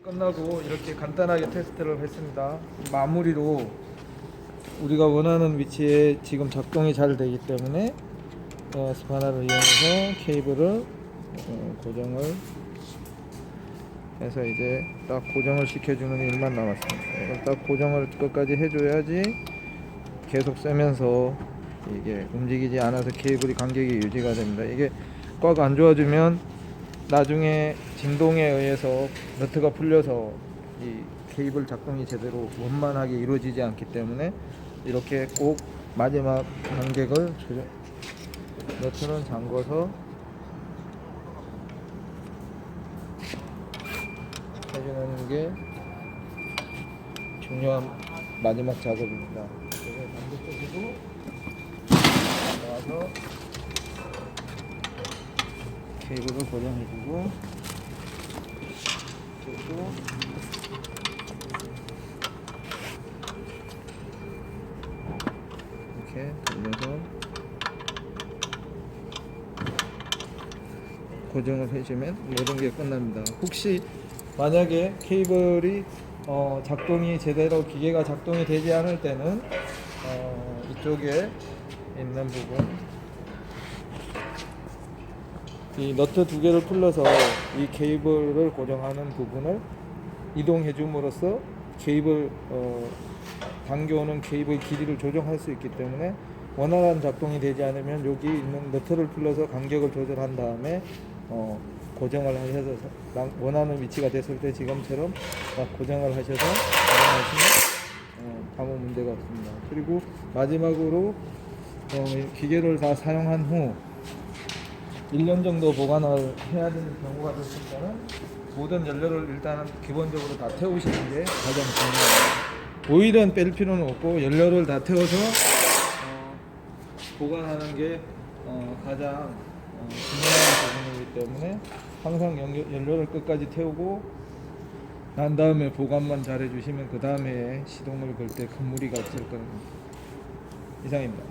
끝나고 이렇게 간단하게 테스트를 했습니다. 마무리로 우리가 원하는 위치에 지금 작동이 잘 되기 때문에 어, 스파나를 이용해서 케이블을 어, 고정을 해서 이제 딱 고정을 시켜주는 일만 남았습니다. 이걸 딱 고정을 끝까지 해줘야지 계속 쐬면서 이게 움직이지 않아서 케이블이 간격이 유지가 됩니다. 이게 꽉안 조아주면 나중에 진동에 의해서 너트가 풀려서 이 케이블 작동이 제대로 원만하게 이루어지지 않기 때문에 이렇게 꼭 마지막 간격을 조정 너트는 잠궈서 해주는 게 중요한 마지막 작업입니다. 반대쪽으로 나와서 케이블을 고정해주고 그리고 이렇게 돌려서 고정을 해주면 모든 게 끝납니다. 혹시 만약에 케이블이 어, 작동이 제대로 기계가 작동이 되지 않을 때는 어, 이쪽에 있는 부분 이 너트 두 개를 풀러서 이 케이블을 고정하는 부분을 이동해 줌으로써 케이블 어, 당겨오는 케이블 길이를 조정할 수 있기 때문에 원활한 작동이 되지 않으면 여기 있는 너트를 풀러서 간격을 조절한 다음에 어, 고정을 하셔서 남- 원하는 위치가 됐을 때 지금처럼 딱 고정을 하셔서 고정하시면 어, 아무 문제가 없습니다. 그리고 마지막으로 어, 이 기계를 다 사용한 후 1년 정도 보관을 해야 되는 경우가 됐을 때는 모든 연료를 일단은 기본적으로 다 태우시는 게 가장 중요합니다. 오일은 뺄 필요는 없고 연료를 다 태워서 어, 보관하는 게 어, 가장 어, 중요한 부분이기 때문에 항상 연료, 연료를 끝까지 태우고 난 다음에 보관만 잘 해주시면 그 다음에 시동을 걸 때 큰 무리가 없을 겁니다. 이상입니다.